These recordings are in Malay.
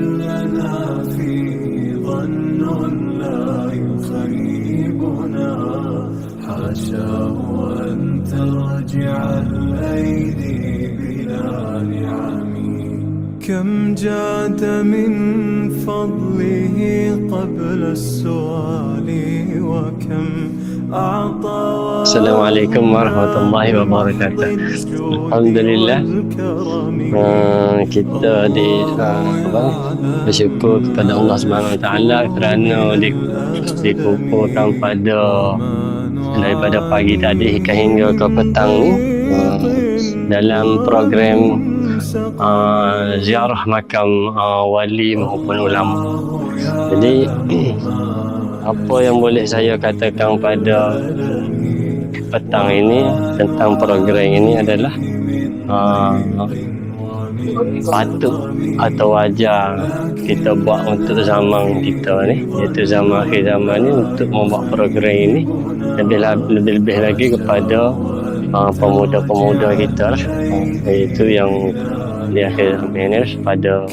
لنا فيه ظن لا يخيبنا حاشاه أن ترجع الأيدي بلا نعم. كم جاد من فضله قبل السؤال وكم Assalamualaikum warahmatullahi wabarakatuh. Alhamdulillah uh, kita di uh, bersyukur kepada Allah Subhanahu Wa Taala kerana di, dikumpulkan pada daripada pagi tadi hingga ke petang ni uh, dalam program uh, ziarah makam uh, wali maupun ulama. Jadi apa yang boleh saya katakan pada petang ini tentang program ini adalah uh, patut atau wajar kita buat untuk zaman kita ni iaitu zaman akhir zaman ni untuk membuat program ini lebih lebih, lebih lagi kepada uh, pemuda-pemuda kita lah. Iaitu yang di akhir zaman ini pada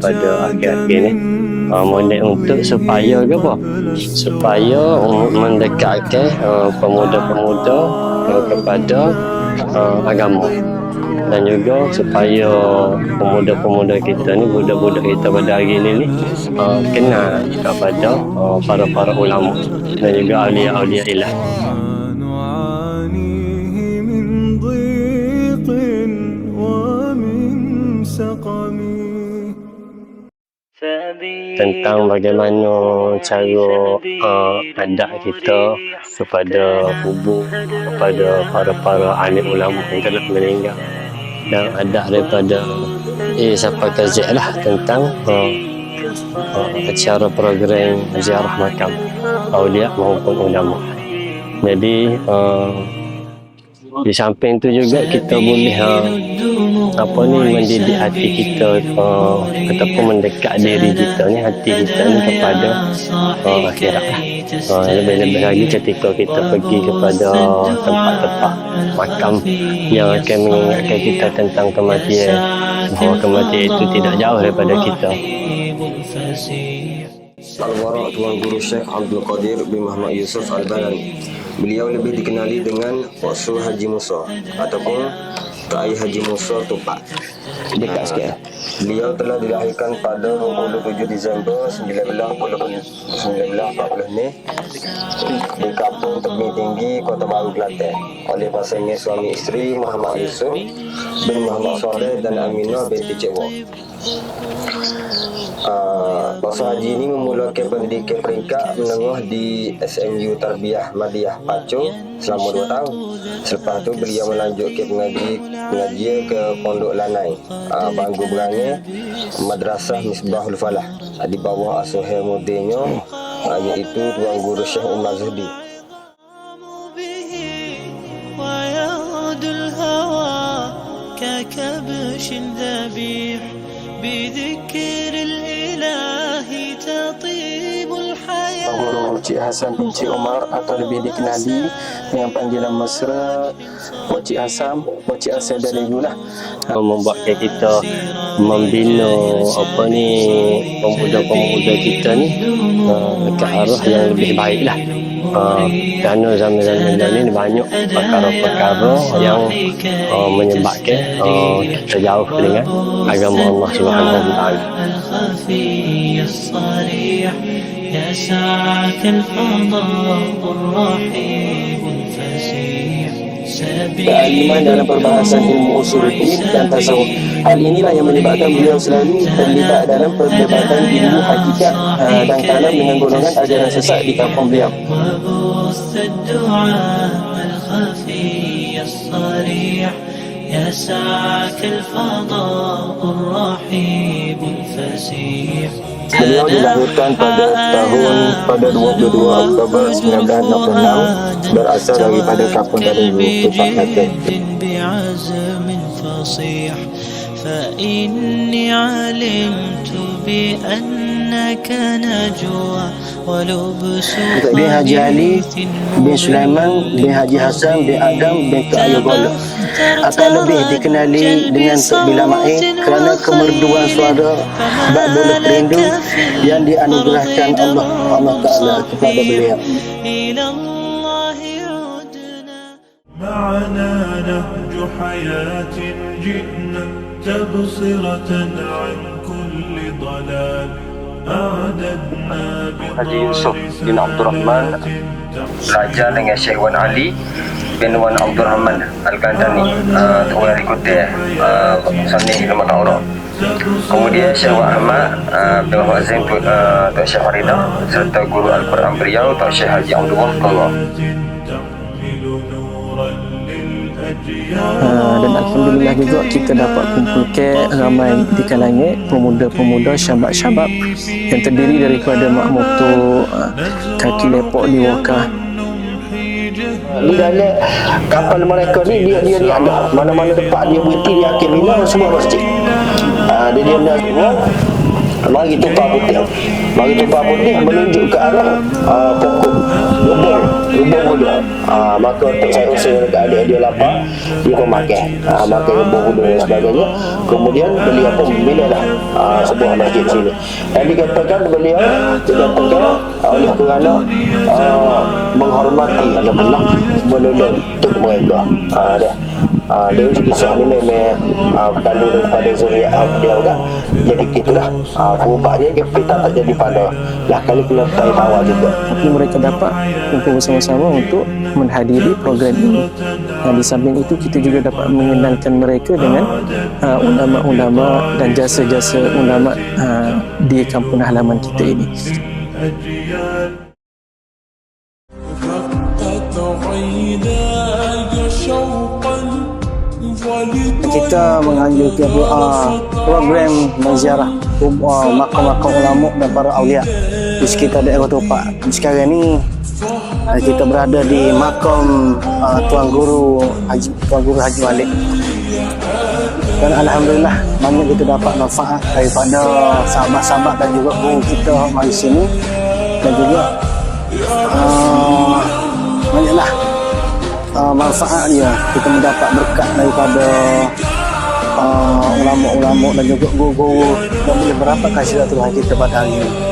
pada akhir-akhir ni uh, model untuk supaya ke apa? Supaya mendekatkan uh, pemuda-pemuda uh, kepada uh, agama. Dan juga supaya pemuda-pemuda kita ni budak-budak kita pada hari ini ni uh, kenal kepada uh, para-para ulama dan juga awliya-awliya ilah tentang bagaimana cara uh, adat kita kepada kubur kepada para-para alim ulama yang telah meninggal. Dan adat daripada eh siapa kazi lah tentang uh, uh, acara program ziarah makam awliya maupun ulama. Jadi uh, di samping tu juga kita boleh uh, apa ni mendidik hati kita uh, ataupun mendekat diri kita ni hati kita ni kepada uh, akhirat lah. Uh, lebih-lebih lagi ketika kita pergi kepada tempat-tempat makam yang akan mengingatkan kita tentang kematian bahawa kematian itu tidak jauh daripada kita Al-Wara Tuan Guru Syekh Abdul Qadir bin Muhammad Yusuf Al-Balani. Beliau lebih dikenali dengan Rasul Haji Musa ataupun Kiai Haji Musa Tupak. Dekat sikit eh. Beliau telah dilahirkan pada 27 Disember 1940 1940 ni di kampung Tebing Tinggi, Kota Baru, Kelantan oleh pasangan suami isteri Muhammad Yusuf bin Muhammad Soleh dan Aminah binti Cik Wong. Uh, Rasul Haji ini memulakan pendidikan peringkat menengah di SMU Tarbiyah Madiyah Pacu selama 2 tahun. Selepas tu beliau melanjutkan pengaji pengajian ke Pondok Lanai, uh, Banggu Berangin, Madrasah Misbahul Falah uh, di bawah asuhan mudenya uh, iaitu Tuan Guru Syekh Umar Zuhdi. به ويعود الهوى ككبش ذبيح بذكر الإله Cik Hasan bin Cik atau lebih dikenali dengan panggilan mesra Pak Cik Hasan, Pak Cik Hasan dan Ibu lah. Membuatkan kita membina apa ni pemuda-pemuda kita ni uh, ke arah yang lebih baik lah. Uh, kerana zaman-zaman ini banyak perkara-perkara yang uh, menyebabkan uh, kita jauh dengan agama Allah Subhanahu Wa Taala. يسعك الفضاء الرحيب الفسيح Kealiman dalam perbahasan ilmu usul fiqh dan tasawuf. Hal inilah yang menyebabkan beliau selalu terlibat dalam perdebatan ilmu hakikat uh, dan kalam dengan golongan ajaran sesat di kampung beliau. يسعك الفضاء الرحيب الفسيح Beliau dilahirkan pada tahun pada 22 Oktober 1966 berasal daripada kampung Darulu, Tupak Kelantan. بعزم فصيح فإني علمت بأنك نجوى ولبس Untuk bin Haji Ali bin Sulaiman bin Haji Hasan bin Adam bin Ayub Gola akan lebih dikenali dengan Tok Bila Ma'in kerana kemerduan suara bak boleh rindu yang dianugerahkan Allah Allah Ta'ala kepada beliau. إلى الله عدنا معنا نهج حياة جئنا تبصرة عن كل ضلال أعددنا Haji Yusuf bin Abdul Rahman belajar dengan Syekh Wan Ali bin Wan Abdul Rahman Al-Kandani uh, Tuan Rikuti uh, Sani Ilmu Ta'urah Kemudian Syekh Wan Ahmad uh, bin Tu- uh, Tuan Syekh Faridah serta guru Al-Quran beliau Tuan Syekh Haji Abdul Wahab Uh, dan Alhamdulillah juga kita dapat kumpul ke ramai di kalangan pemuda-pemuda syabab-syabab yang terdiri daripada makmutu uh, kaki lepok di Wakah. Di dalam kapal mereka ni dia dia ni ada. Mana-mana tempat dia berhenti dia akan bina semua masjid. Uh, dia dia nak semua mari tumpah putih. Mari tumpah putih menunjuk ke arah uh, pokok. Lubang lubang wudu uh, maka untuk saya usaha dekat adik dia lapar dia pun makan. Uh, makan lubang wudu dan sebagainya. Kemudian beliau pun membina lah uh, sebuah masjid sini. Dan dikatakan beliau dikatakan uh, oleh kerana uh, menghormati menolong untuk mereka. Uh, dia uh, dia jadi soal ni memang uh, berlalu daripada zuriat ah, dia juga jadi gitulah. Ah, uh, berubahnya kita tak jadi pada lah kali kena tak tahu juga. Tapi mereka dapat untuk bersama-sama untuk menghadiri program ini. Dan di samping itu kita juga dapat mengenalkan mereka dengan uh, ulama-ulama dan jasa-jasa ulama uh, di kampung halaman kita ini. تعيدك kita menganjurkan doa program menziarah uh, makam-makam ulama dan para awliya di sekitar daerah Topak. Sekarang ni uh, kita berada di makam uh, Tuan Guru Haji Tuan Guru Haji Malik. Dan alhamdulillah banyak kita dapat manfaat daripada sahabat-sahabat dan juga guru kita mari sini dan juga uh, uh, manfaat dia. Kita mendapat berkat daripada uh, ulama-ulama dan juga guru-guru. Yang boleh merapakan silaturahmi kita pada hari ini